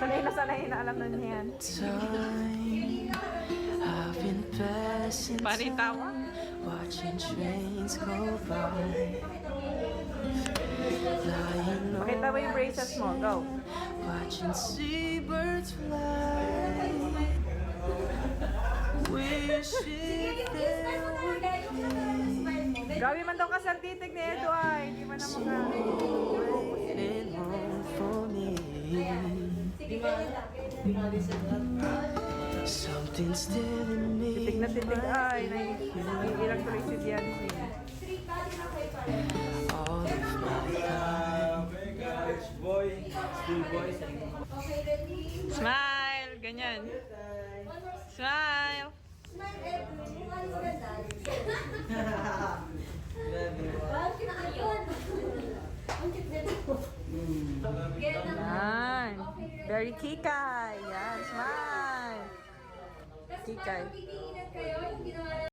Sanay na sanay na alam na niya yan. Time I've been passing Panitawa? Watching trains go by Pakita mo yung braces mo. Go. Watching seabirds fly Wishing there Grabe man daw kasi ang titig ni Edo ay. Hindi man na mga... Something still in me Titig na titig ay. Naiilang tuloy si Biancy. All of my guys, boy, school boy. Smile! Ganyan. Smile! Smile, ganda. Bakit kinakayon? Ang cute nito. Get na. Very. Yan. Smile. Tapos Kikay.